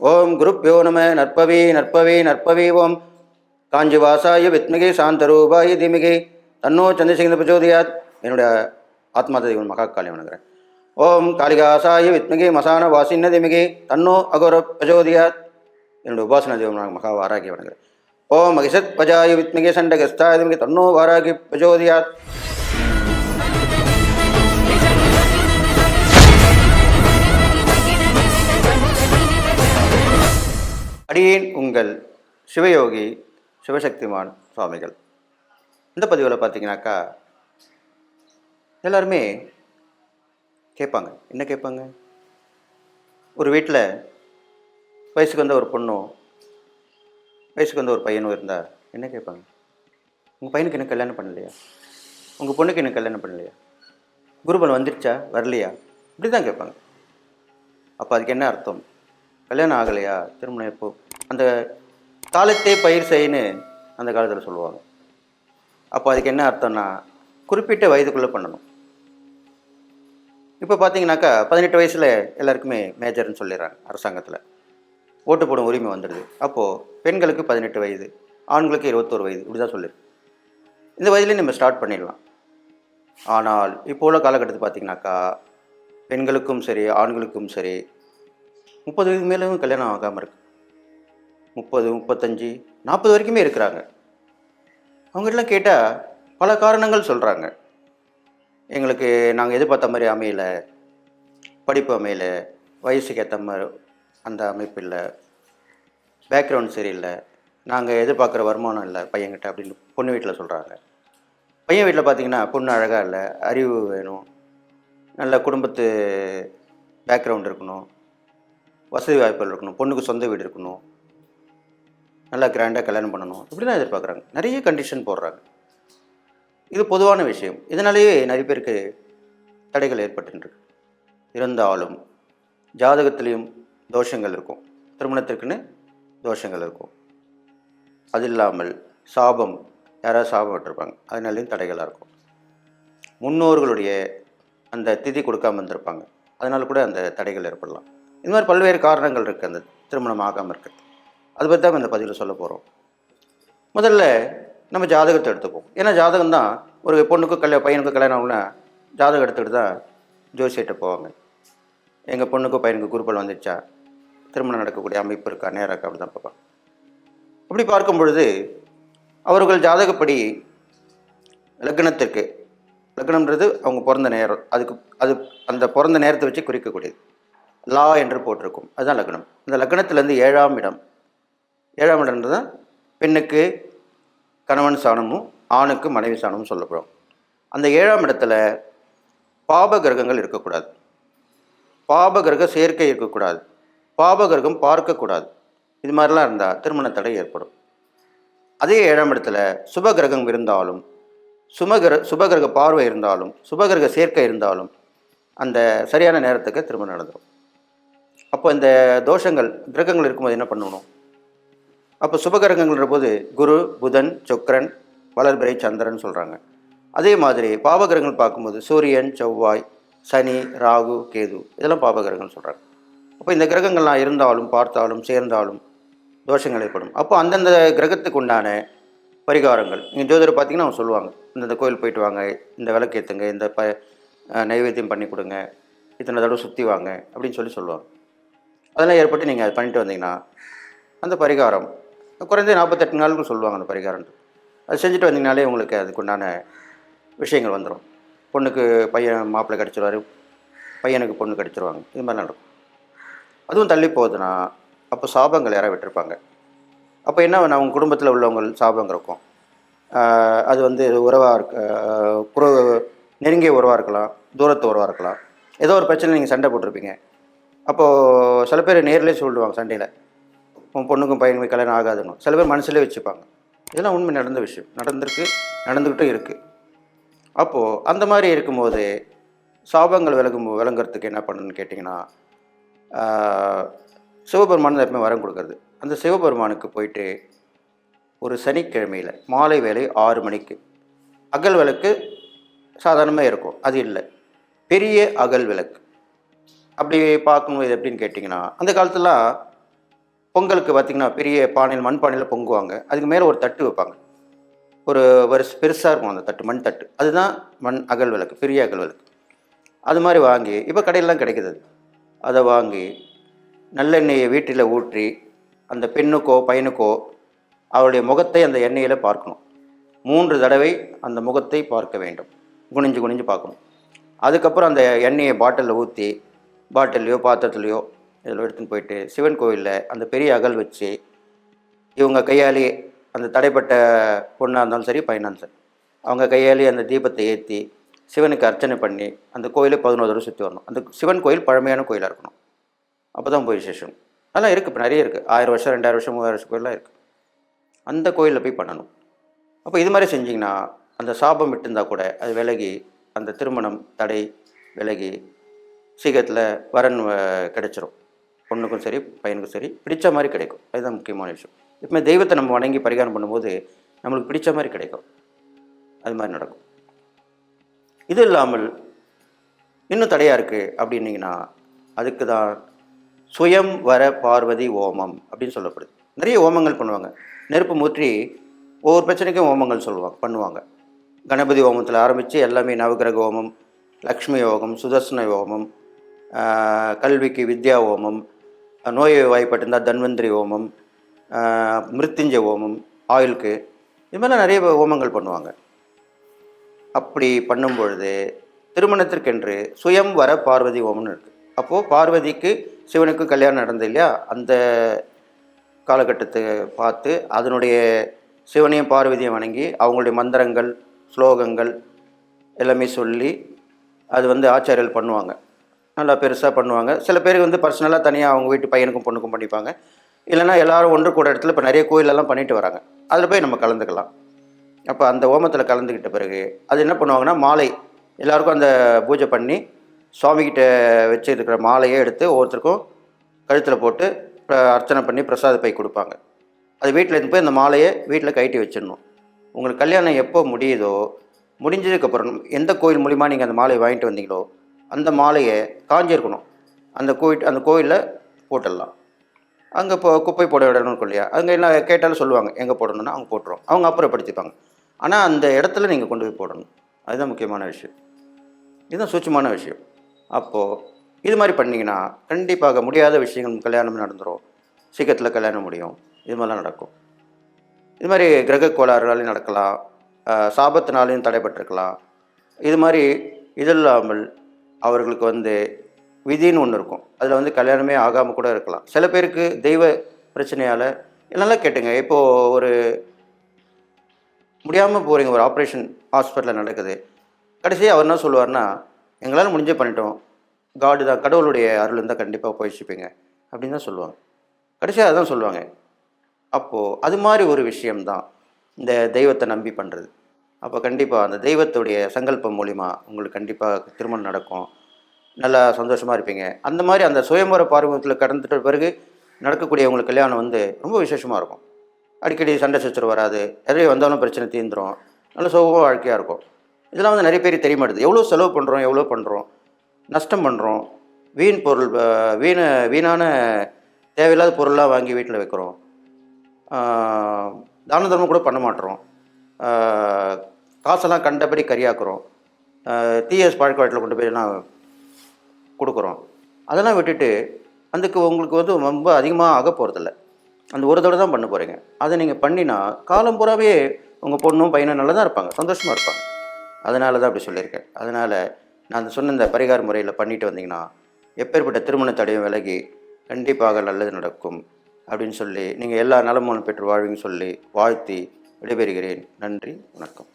ஓம் குருப்பியோ நம நற்பவி நற்பவி நற்பவி ஓம். காஞ்சிவாசாய வித்மிகை சாந்தரூபாய தீமிகி. தன்னோ சந்திரசேகர பிரச்சோதியாத். என்னுடைய ஆத்மா தேவன் மகா காளி வணங்குறேன் ஓம் காளிகாசாய வித்மிகை மசான வாசின்ன திமிகி. தன்னோ அகோர பிரச்சோதியாத். என்னுடைய உபாசன தேவன் மகா வாராகி வணங்குறேன் ஓம் மகிஷத் பஜாய வித்மிகி சண்டகஸ்தாய திமிகி. தன்னோ வாராகி பிரச்சோதியாத். அடியேன் உங்கள் சிவயோகி சிவசக்திமான் சுவாமிகள். இந்த பதிவில் பார்த்தீங்கன்னாக்கா எல்லாருமே கேட்பாங்க. என்ன கேட்பாங்க? ஒரு வீட்டில் வயசுக்கு வந்த ஒரு பொண்ணும் வயசுக்கு வந்த ஒரு பையனும் இருந்தால் என்ன கேட்பாங்க? உங்கள் பையனுக்கு இன்னும் கல்யாணம் பண்ணலையா? உங்கள் பொண்ணுக்கு இன்னும் கல்யாணம் பண்ணலையா? குருபன் வந்துடுச்சா வரலையா? இப்படி தான் கேட்பாங்க. அப்போ அதுக்கு என்ன அர்த்தம்? கல்யாணம் ஆகலையா? திருமணம் எப்போ? அந்த காலத்தே பயிர் செய்யின்னு அந்த காலத்தில் சொல்லுவாங்க. அப்போ அதுக்கு என்ன அர்த்தம்னா குறிப்பிட்ட வயதுக்குள்ளே பண்ணணும். இப்போ பார்த்தீங்கன்னாக்கா பதினெட்டு வயசில் எல்லாருக்குமே மேஜர்னு சொல்லிடுறாங்க அரசாங்கத்தில். ஓட்டு போடும் உரிமை வந்துடுது. அப்போது பெண்களுக்கு பதினெட்டு வயது ஆண்களுக்கு இருபத்தோரு வயது இப்படி தான் சொல்லிருக்கு இந்த வயதுலேயே நம்ம ஸ்டார்ட் பண்ணிடலாம். ஆனால் இப்போ உள்ள காலகட்டத்தில் பார்த்தீங்கன்னாக்கா பெண்களுக்கும் சரி ஆண்களுக்கும் சரி முப்பது வயது மேலும் கல்யாணம் ஆகாமல் இருக்குது முப்பது முப்பத்தஞ்சு நாற்பது வரைக்குமே இருக்கிறாங்க. அவங்ககிட்டலாம் கேட்டால் பல காரணங்கள் சொல்கிறாங்க எங்களுக்கு நாங்கள் எதிர்பார்த்த மாதிரி அமையல. படிப்பு அமையல. வயசுக்கு ஏற்ற மாதிரி அந்த அமைப்பு இல்லை. பேக்ரவுண்ட் சரியில்லை. நாங்கள் எதிர்பார்க்குற வருமானம் இல்லை பையன்கிட்ட அப்படின்னு பொண்ணு வீட்டில் சொல்கிறாங்க பையன் வீட்டில் பார்த்தீங்கன்னா பொண்ணு அழகாக இல்லை அறிவு வேணும் நல்ல குடும்பத்து பேக்ரவுண்ட் இருக்கணும் வசதி வாய்ப்புகள் இருக்கணும் பொண்ணுக்கு சொந்த வீடு இருக்கணும் நல்லா கிராண்டாக கல்யாணம் பண்ணணும். இப்படி தான் எதிர்பார்க்குறாங்க. நிறைய கண்டிஷன் போடுறாங்க. இது பொதுவான விஷயம். இதனாலேயே நிறைய பேருக்கு தடைகள் ஏற்பட்டுருக்கு இருந்தாலும் ஜாதகத்திலையும் தோஷங்கள் இருக்கும். திருமணத்திற்குன்னு தோஷங்கள் இருக்கும். அது இல்லாமல் சாபம் யாராவது சாபம் விட்டுருப்பாங்க அதனாலேயும் தடைகளாக இருக்கும். முன்னோர்களுடைய அந்த திதி கொடுக்காம இருந்திருப்பாங்க. அதனால் கூட அந்த தடைகள் ஏற்படலாம். இந்த மாதிரி பல்வேறு காரணங்கள் இருக்குது அந்த திருமணம் ஆகாமல் இருக்கிறது அதை பற்றி தான் இந்த பதிவில் சொல்ல போகிறோம். முதல்ல நம்ம ஜாதகத்தை எடுத்துப்போம். ஏன்னா ஜாதகம் தான் ஒரு பொண்ணுக்கு கல்யாணம் பையனுக்கு கல்யாணம் ஆகுனா ஜாதகம் எடுத்துகிட்டு தான் ஜோசியிட்ட போவாங்க. எங்கள் பொண்ணுக்கு பையனுக்கு குருப்பல் வந்துடுச்சா? திருமணம் நடக்கக்கூடிய அமைப்பு இருக்கா? நேரம் இருக்கா? அப்படி தான் பார்ப்பாங்க. அப்படி பார்க்கும் பொழுது அவர்கள் ஜாதகப்படி லக்னத்திற்கு லக்னம்ன்றது அவங்க பிறந்த நேரம். அதுக்கு அது அந்த பிறந்த நேரத்தை வச்சு குறிக்கக்கூடியது. லா என்று போட்டிருக்கும். அதுதான் லக்னம். இந்த லக்னத்திலேருந்து ஏழாம் இடம். ஏழாம் இடம்ன்றது தான் பெண்ணுக்கு கணவன் சாணமும் ஆணுக்கு மனைவி சாணமும் சொல்லப்படும் அந்த ஏழாம் இடத்துல பாப கிரகங்கள் இருக்கக்கூடாது. பாப கிரக சேர்க்கை இருக்கக்கூடாது. பாப கிரகம் பார்க்கக்கூடாது. இது மாதிரிலாம் இருந்தால் திருமண தடை ஏற்படும். அதே ஏழாம் இடத்துல சுப கிரகம் இருந்தாலும் சுமகிர சுபகிரக பார்வை இருந்தாலும் சுபகிரக சேர்க்கை இருந்தாலும் அந்த சரியான நேரத்துக்கு திருமணம் நடந்துடும் அப்போ இந்த தோஷங்கள் கிரகங்கள் இருக்கும்போது என்ன பண்ணணும்? அப்போ சுபகிரகங்கள்ன்ற போது குரு புதன் சுக்கரன் வளர்பிறை சந்திரன் சொல்கிறாங்க அதே மாதிரி பாவகிரகங்கள் பார்க்கும்போது சூரியன் செவ்வாய் சனி ராகு கேது இதெல்லாம் பாவகிரகங்கள் சொல்கிறாங்க அப்போ இந்த கிரகங்கள்லாம் இருந்தாலும் பார்த்தாலும் சேர்ந்தாலும் தோஷங்கள் ஏற்படும். அப்போ அந்தந்த கிரகத்துக்கு உண்டான பரிகாரங்கள் நீங்கள் ஜோதிடர் பார்த்தீங்கன்னா அவங்க சொல்லுவாங்க இந்தந்த கோயில் போயிட்டு வாங்க இந்த விளக்கு ஏற்றுங்க இந்த ப நைவேத்தியம் பண்ணி கொடுங்க இத்தனை தடவை சுற்றி வாங்க அப்படின்னு சொல்லி சொல்லுவாங்க. அதெல்லாம் ஏற்பட்டு நீங்கள் அதை பண்ணிட்டு வந்தீங்கன்னா அந்த பரிகாரம் குறைஞ்சது நாற்பத்தெட்டு நாளுக்கு சொல்லுவாங்க அந்த பரிகாரம்ட்டு அது செஞ்சுட்டு வந்தீங்கனாலே உங்களுக்கு அதுக்குண்டான விஷயங்கள் வந்துடும் பொண்ணுக்கு பையன் மாப்பிள்ளை கிடச்சிருவாரு பையனுக்கு பொண்ணு கிடச்சிருவாங்க. இது மாதிரி நடக்கும். அதுவும் தள்ளி போகுதுன்னா அப்போ சாபங்கள் யாராவது விட்டுருப்பாங்க. அப்போ என்ன அவங்க குடும்பத்தில் உள்ளவங்க சாபங்கள் இருக்கும். அது வந்து உறவாக இருக்க ஆஹ் நெருங்கிய உறவாக இருக்கலாம் தூரத்து உறவாக இருக்கலாம். ஏதோ ஒரு பிரச்சனை நீங்கள் சண்டை போட்டிருப்பீங்க. அப்போது சில பேர் நேரிலே சொல்லிடுவாங்க சண்டையில். உன் பொண்ணுக்கும் பையனுக்கும் கல்யாணம் ஆகாதுன்னு. சில பேர் மனசுலேயே வச்சுப்பாங்க. இதெல்லாம் உண்மை நடந்த விஷயம். நடந்திருக்கு நடந்துக்கிட்டும் இருக்குது அப்போது அந்த மாதிரி இருக்கும்போது சாபங்கள் விலகும் விளங்குறதுக்கு என்ன பண்ணணும்னு கேட்டிங்கன்னா சிவபெருமான் எப்பவுமே வரம் கொடுக்குறது. அந்த சிவபெருமானுக்கு போயிட்டு ஒரு சனிக்கிழமையில் மாலை வேலை ஆறு மணிக்கு அகல் விளக்கு சாதாரணமாக இருக்கும். அது இல்லை. பெரிய அகல் விளக்கு. அப்படி பார்க்கணும் இது எப்படின்னு கேட்டிங்கன்னா அந்த காலத்துலலாம் பொங்கலுக்கு பார்த்திங்கன்னா பெரிய பானையில் மண் பானையில் பொங்குவாங்க. அதுக்கு மேலே ஒரு தட்டு வைப்பாங்க. ஒரு வருஷ பெருசாக இருக்கும் அந்த தட்டு மண் தட்டு. அதுதான் மண் அகல் விளக்கு பெரிய அகல் விளக்கு. அது மாதிரி வாங்கி இப்போ கடையிலலாம் கிடைக்கிது அது. அதை வாங்கி நல்லெண்ணெயை வீட்டில் ஊற்றி அந்த பெண்ணுக்கோ பையனுக்கோ அவருடைய முகத்தை அந்த எண்ணெயில் பார்க்கணும். மூன்று தடவை அந்த முகத்தை பார்க்க வேண்டும். குனிஞ்சு குனிஞ்சு பார்க்கணும். அதுக்கப்புறம் அந்த எண்ணெயை பாட்டிலில் ஊற்றி பாட்டில்லையோ பாத்திரத்துலையோ இதில் எடுத்துன்னு போயிட்டு சிவன் கோயிலில் அந்த பெரிய அகல் வச்சு இவங்க கையாளி அந்த தடைப்பட்ட பொண்ணாக இருந்தாலும் சரி பையனாக இருந்தாலும் சரி அவங்க கையாளி அந்த தீபத்தை ஏற்றி சிவனுக்கு அர்ச்சனை பண்ணி அந்த கோயிலை பதினோரு தடவை சுற்றி வரணும். அந்த சிவன் கோயில் பழமையான கோயிலாக இருக்கணும். அப்போ தான் போய் விசேஷம். அதெல்லாம் இருக்குது இப்போ நிறைய இருக்குது ஆயிரம் வருஷம் ரெண்டாயிரம் வருஷம் மூவாயிரம் வருஷம் கோயிலாம் இருக்குது அந்த கோயிலில் போய் பண்ணணும். அப்போ இது மாதிரி செஞ்சிங்கன்னா அந்த சாபம் விட்டுருந்தா கூட அது விலகி அந்த திருமணம் தடை விலகி சீக்கிரத்தில் வரன் கிடச்சிரும். பொண்ணுக்கும் சரி பையனுக்கும் சரி பிடிச்ச மாதிரி கிடைக்கும். அதுதான் முக்கியமான விஷயம். எப்பவுமே தெய்வத்தை நம்ம வணங்கி பரிகாரம் பண்ணும்போது நம்மளுக்கு பிடிச்ச மாதிரி கிடைக்கும். அது மாதிரி நடக்கும். இது இல்லாமல் இன்னும் தடையாக இருக்குது அப்படின்னீங்கன்னா அதுக்கு தான் சுயம் வர பார்வதி ஓமம் அப்படின்னு சொல்லப்படுது. நிறைய ஓமங்கள் பண்ணுவாங்க. நெருப்பு மூற்றி ஒவ்வொரு பிரச்சனைக்கும் ஓமங்கள் சொல்லுவாங்க பண்ணுவாங்க. கணபதி ஓமத்தில் ஆரம்பித்து எல்லாமே நவகிரக ஓமம் லக்ஷ்மி யோகம் சுதர்சன ஓமம் கல்விக்கு வித்யா ஓமம் நோய் வாய்ப்பட்டிருந்தால் தன்வந்திரி ஓமம் மிருத்திஞ்ச ஓமம் ஆயிலுக்கு இது மாதிரிலாம் நிறைய ஓமங்கள் பண்ணுவாங்க. அப்படி பண்ணும் பொழுது திருமணத்திற்கென்று சுயம் வர பார்வதி ஓமம்னு இருக்குது அப்போது பார்வதிக்கு சிவனுக்கு கல்யாணம் நடந்தது இல்லையா? அந்த காலகட்டத்தை பார்த்து அதனுடைய சிவனையும் பார்வதியும் வணங்கி அவங்களுடைய மந்திரங்கள் ஸ்லோகங்கள் எல்லாமே சொல்லி அது வந்து ஆச்சாரியர்கள் பண்ணுவாங்க. நல்லா பெருசாக பண்ணுவாங்க. சில பேருக்கு வந்து பர்சனலாக தனியாக அவங்க வீட்டு பையனுக்கும் பொண்ணுக்கும் பண்ணிப்பாங்க. இல்லைன்னா எல்லாரும் ஒன்று கூட இடத்துல இப்போ நிறைய கோயிலெல்லாம் பண்ணிட்டு வராங்க. அதில் போய் நம்ம கலந்துக்கலாம். அப்போ அந்த ஓமத்தில் கலந்துக்கிட்ட பிறகு அது என்ன பண்ணுவாங்கன்னா மாலை. எல்லாருக்கும் அந்த பூஜை பண்ணி சுவாமிகிட்ட வச்சுருக்கிற மாலையை எடுத்து ஒவ்வொருத்தருக்கும் கழுத்தில் போட்டு அர்ச்சனை பண்ணி பிரசாத பை கொடுப்பாங்க. அது வீட்டில் இருந்து போய் அந்த மாலையை வீட்டில் கழட்டி வச்சிடணும். உங்களுக்கு கல்யாணம் எப்போ முடியுதோ முடிஞ்சதுக்கப்புறம் எந்த கோயில் மூலிமா நீங்கள் அந்த மாலையை வாங்கிட்டு வந்தீங்களோ அந்த மாலையை காஞ்சிருக்கணும். அந்த கோயில் அந்த கோயிலில் போட்டுடலாம். அங்கே இப்போ குப்பை போட இடம்னு இருக்கும் இல்லையா? அங்கே என்ன கேட்டாலும் சொல்லுவாங்க எங்கே போடணும்னா அவங்க போட்டுருவோம் அவங்க அப்புறப்படுத்திப்பாங்க. ஆனால் அந்த இடத்துல நீங்கள் கொண்டு போய் போடணும். அதுதான் முக்கியமான விஷயம். இதுதான் சூட்சமான விஷயம். அப்போது இது மாதிரி பண்ணிங்கன்னா கண்டிப்பாக முடியாத விஷயங்கள் கல்யாணம் நடந்துடும் சீக்கிரத்தில் கல்யாணம் முடியும். இது மாதிரிலாம் நடக்கும். இது மாதிரி கிரக கோளாறுகளாலையும் நடக்கலாம். சாபத்தினாலையும் தடைபட்டிருக்கலாம் இது மாதிரி இது இல்லாமல் அவர்களுக்கு வந்து விதின்னு ஒன்று இருக்கும். அதில் வந்து கல்யாணமே ஆகாமல் கூட இருக்கலாம். சில பேருக்கு தெய்வ பிரச்சனையால் நல்லா கேட்டுங்க. இப்போது ஒரு முடியாமல் போகிறீங்க ஒரு ஆப்ரேஷன் ஹாஸ்பிட்டலில் நடக்குது. கடைசியாக அவர் என்ன சொல்லுவார்னா எங்களால் முடிஞ்சே பண்ணிட்டோம். காடு தான் கடவுளுடைய அருள் இருந்தால் கண்டிப்பாக போயிச்சுப்பீங்க அப்படின்னு தான் சொல்லுவாங்க. கடைசியாக அதான் சொல்லுவாங்க. அப்போது அது மாதிரி ஒரு விஷயம்தான் இந்த தெய்வத்தை நம்பி பண்ணுறது அப்போ கண்டிப்பாக அந்த தெய்வத்துடைய சங்கல்பம் மூலிமா உங்களுக்கு கண்டிப்பாக திருமணம் நடக்கும். நல்லா சந்தோஷமாக இருப்பீங்க. அந்த மாதிரி அந்த சுயம்பர பார்வத்தில் கடந்துட்ட பிறகு நடக்கக்கூடிய உங்களுக்கு கல்யாணம் வந்து ரொம்ப விசேஷமாக இருக்கும். அடிக்கடி சண்டை சச்சர் வராது. எதிரே வந்தாலும் பிரச்சனை தீர்ந்துரும். நல்ல சுகமாக வாழ்க்கையாக இருக்கும். இதெல்லாம் வந்து நிறைய பேர் தெரிய மாட்டுது எவ்வளோ செலவு பண்ணுறோம் எவ்வளோ பண்ணுறோம் நஷ்டம் பண்ணுறோம் வீண் பொருள் வீண வீணான தேவையில்லாத பொருளாக வாங்கி வீட்டில் வைக்கிறோம். தான தர்மம் கூட பண்ண மாட்டோம். காசெல்லாம் கண்டபடி கரியாக்குறோம். டிஎஸ் தீய பழக்க கொண்டு போய் எல்லாம் கொடுக்குறோம். அதெல்லாம் விட்டுட்டு அதுக்கு உங்களுக்கு வந்து ரொம்ப அதிகமாக ஆக போகிறதில்ல அந்த ஒரு தடவை தான் பண்ண போகிறீங்க அதை நீங்கள் பண்ணினா காலம் பூராவே உங்கள் பொண்ணும் பையனும் நல்லா தான் இருப்பாங்க. சந்தோஷமாக இருப்பாங்க. அதனால தான் அப்படி சொல்லியிருக்கேன். அதனால் நான் சொன்ன இந்த பரிகார முறையில் பண்ணிட்டு வந்தீங்கன்னா எப்பேற்பட்ட திருமண தடையும் விலகி கண்டிப்பாக நல்லது நடக்கும் அப்படின்னு சொல்லி நீங்கள் எல்லா நலமும் பெற்று வாழ்வின்னு சொல்லி வாழ்த்தி விடைபெறுகிறேன். நன்றி வணக்கம்.